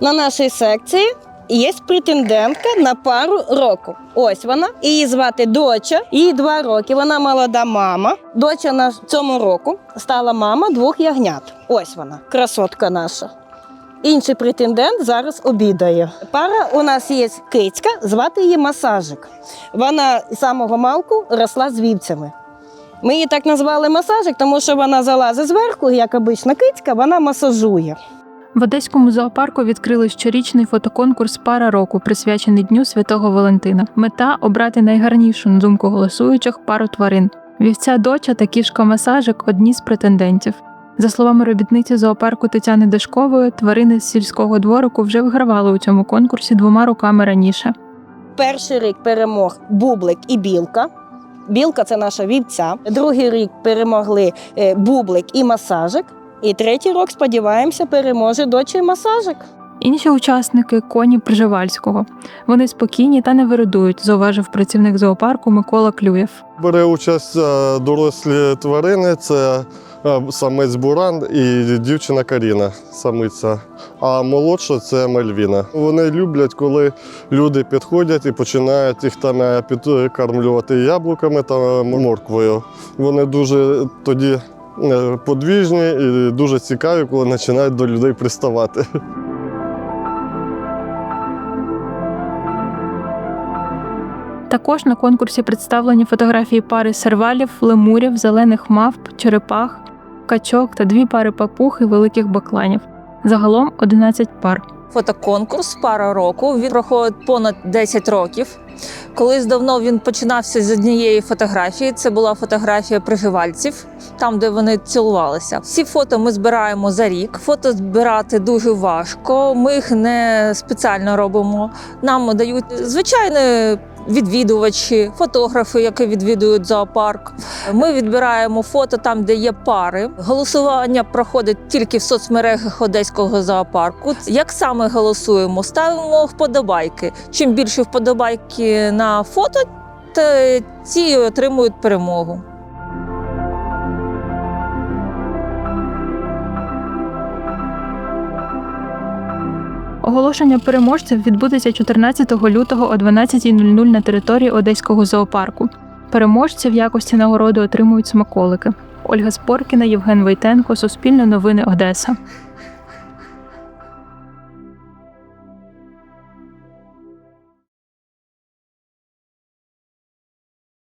На нашій секції є претендентка на пару року. Ось вона. Її звати Доча. Їй два роки. Вона молода мама. Доча на цьому року стала мама двох ягнят. Ось вона, красотка наша. Інший претендент зараз обідає. Пара у нас є кицька, звати її масажик. Вона з самого малку росла з вівцями. Ми її так назвали масажик, тому що вона залазить зверху, як обична кицька, вона масажує. В Одеському зоопарку відкрили щорічний фотоконкурс Пара року, присвячений Дню Святого Валентина. Мета обрати найгарнішу на думку голосуючих пару тварин. Вівця доча та кішка масажик одні з претендентів. За словами робітниці зоопарку Тетяни Дашкової, тварини з сільського дворику вже вигравали у цьому конкурсі двома роками раніше. Перший рік перемог бублик і білка. Білка це наша вівця. Другий рік перемогли е, бублик і масажик. І третій рік, сподіваємося, переможе дочі масажик. Інші учасники коні Пржевальського. Вони спокійні та не виридують, зауважив працівник зоопарку Микола Клюєв. Бере участь е, дорослі тварини, це е, самець Буран і дівчина Каріна, самиця. А молодша це Мальвіна. Вони люблять, коли люди підходять і починають їх там е, підкармлювати яблуками та морквою. Вони дуже тоді подвіжні і дуже цікаві, коли починають до людей приставати. Також на конкурсі представлені фотографії пари сервалів, лемурів, зелених мавп, черепах, качок та дві пари папуг і великих бакланів. Загалом 11 пар. Фотоконкурс пара року. Він проходить понад 10 років. Колись давно він починався з однієї фотографії. Це була фотографія приживальців, там, де вони цілувалися. Всі фото ми збираємо за рік. Фото збирати дуже важко. Ми їх не спеціально робимо. Нам дають звичайні відвідувачі, фотографи, які відвідують зоопарк. Ми відбираємо фото там, де є пари. Голосування проходить тільки в соцмережах Одеського зоопарку. Як саме голосуємо? Ставимо вподобайки. Чим більше вподобайки на фото, ті отримують перемогу. Оголошення переможців відбудеться 14 лютого о 12.00 на території Одеського зоопарку. Переможці в якості нагороди отримують смаколики. Ольга Споркіна, Євген Войтенко, Суспільне новини Одеса.